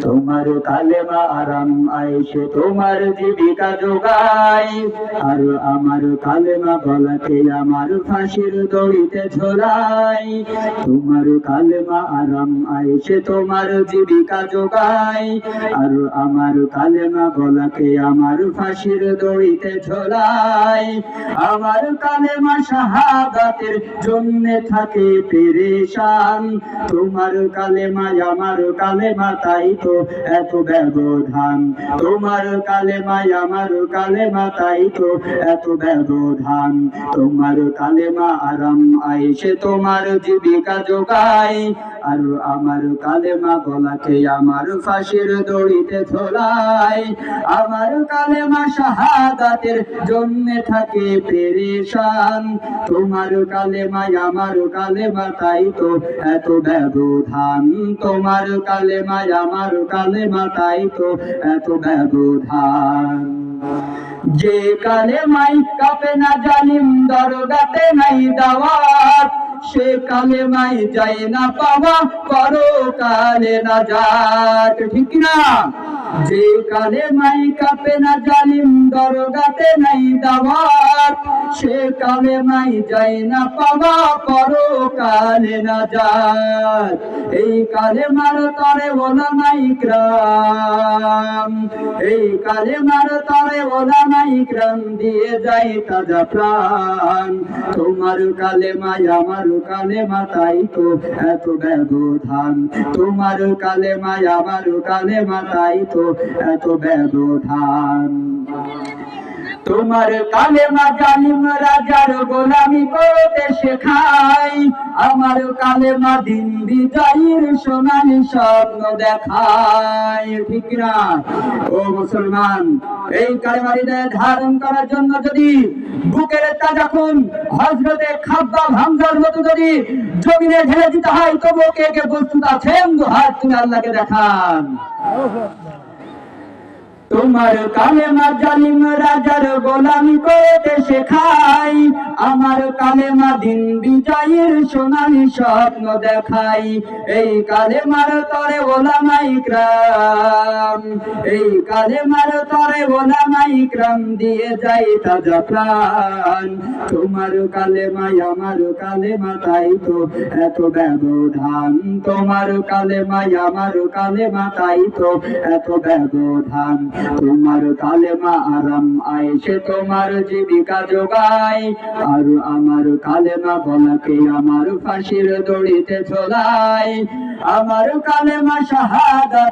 তোমার কালেমা আরাম আইসে তোমার জীবিকা যোগাই। আর আমার কালেমা বলাকে আমার ফাঁসির দড়িতে ঝোলাই। তোমার কালেমা আরাম আইসে তোমার জীবিকা যোগাই। আর আমার কালেমা বলাকে আমার ফাঁসির দড়িতে ঝোলাই। আমার কালেমা শাহাদাতের জন্য থাকে পেরেশান। তোমার কালেমা আমার কালেমা তাই তো এত ব্যবধান। তোমার কালেমা আমার কালেমা তাই তো এত ব্যবধান। তোমার কালেমা আরাম আইসে তোমার জীবিকা যোগাই। আর আমার কালেমা গলাকে আমার ফাঁসির দড়িতে ঝোলাই। আমার কালেমা শাহাদাতের জন্য থাকে পেরেশান। তোমার কালেমা আমার কালেমা, তাই তো এত ব্যবধান। তোমার কালেমা আমার কালেমা, তাই তো এত ব্যবধান। যে কালে মাই কাপে না জালিম, দরগাতে নাই দাওয়াত। সে কালে মাই যাই না পাওয়া কালে না যাক ঠিক না যে কালে মাই কাপে না জালিম দরগাতে নাই দাওয়াত, সে কালে মাই যাই না পাওয়া করো কালে না যাত এই কালে মার তরে ওলা নাই গ্রাম এই কালে মার তরে ওলা নাই গ্রাম দিয়ে যাই তাজা প্রাণ। তোমার কালে মাই আমার কালে মাতাই তো এত ব্যবধান। তোমার কালে মাই আমার কালে মাতাই তো এত ব্যবধান। তোমার কালেমা জালিম রাজার গোলামি করতে শেখাই আমার কালেমা দিন বিজয়ের সোনালি স্বপ্ন দেখায়। ঠিক না? ও মুসলমান, এই কালেমা হৃদয়ে ধারণ করার জন্য যদি বুকের তাজা খুন, হজরতে খাব্বা ভাঙ্গার মতো যদি জমিনে ঢেলে দিতে হয় তবু কে কে প্রস্তুত আছেন হাত তুলে আল্লাহকে দেখান। তোমার কালেমা জালিম রাজার গোলামি করতে শেখাই। আমার কালেমা দিন বিজয়ের সোনালি স্বপ্ন দেখাই। এই কালেমার তরে ওলামাই ক্রাম এই কালেমার তরে ওলামাই ক্রাম দিয়ে যাই তাজা প্রাণ। তোমার কালেমাই আমার কালেমা তাই তো এত ব্যবধান। তোমার কালেমাই আমার কালেমা তাই তো এত ব্যবধান। তোমার কালেমা আরাম আয়েছে তোমার জীবিকা যোগায়। আর আমার কালেমা বলাকে আমার ফাঁসির দড়িতে চলায় আমার কালেমা শাহাদাতে